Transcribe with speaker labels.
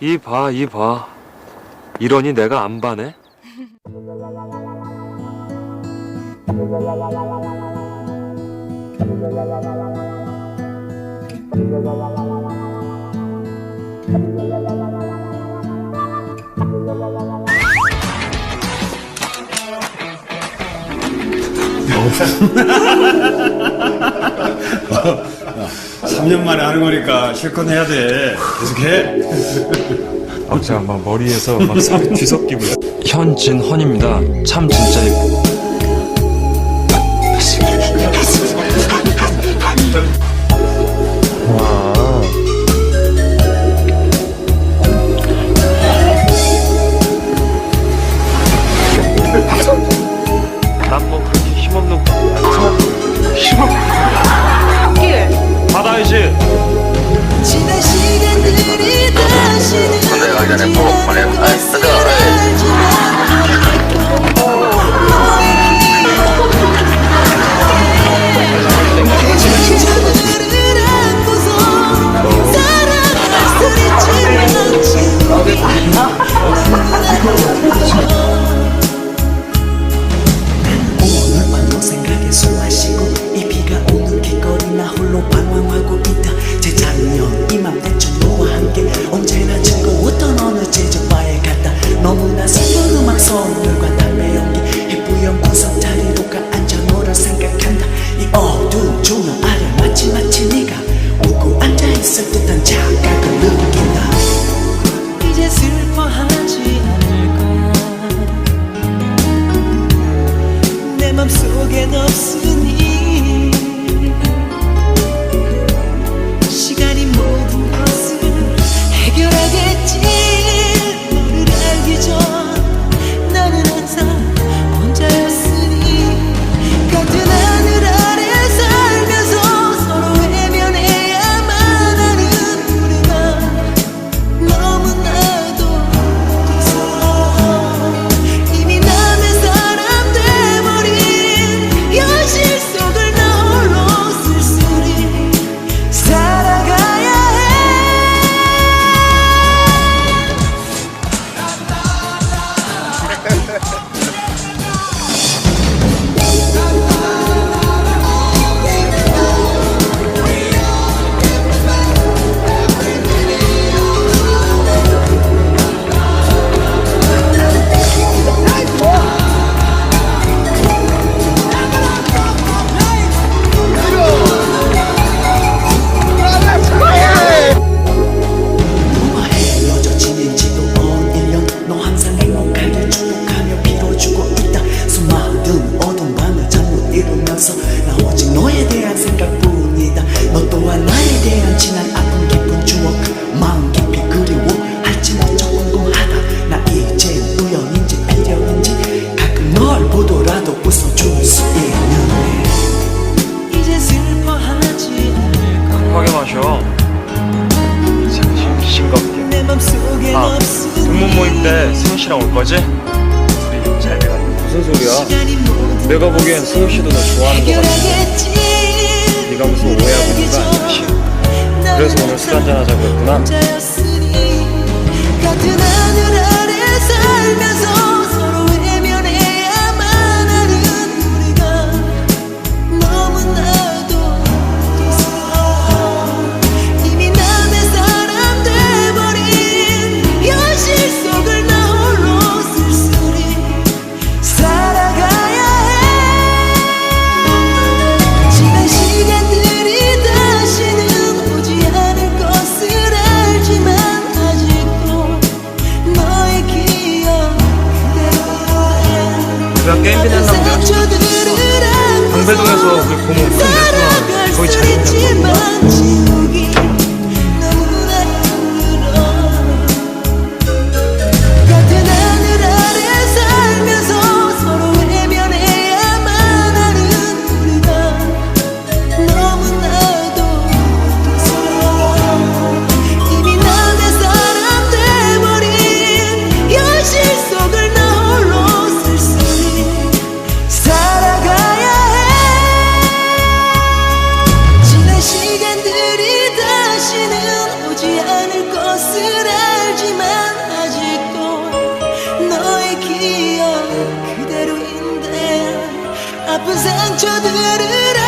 Speaker 1: 이 봐, 이 봐. 이러니 내가 안 봐네?
Speaker 2: 3년 만에 하는 거니까 실컷 해야 돼. 계속해.
Speaker 1: 아, 제가 막 머리에서 막 살이 뒤섞이고요. 현진헌입니다. 참 진짜
Speaker 3: 예쁘고.
Speaker 1: no pano 승우씨랑 올 거지? 우리 잘 돼가 무슨 소리야? 내가 보기엔 승우씨도 너 좋아하는 거
Speaker 3: 같은데
Speaker 1: 네가 무슨 오해하고 있는 거 아니야 그래서 오늘 술 한잔 하자고 했구나.
Speaker 3: 제가
Speaker 1: 게임
Speaker 3: 비난하고
Speaker 1: 방배동에서 우리 고모 큰 레스토랑
Speaker 3: 거의 잘했냐고 아픈 상처들을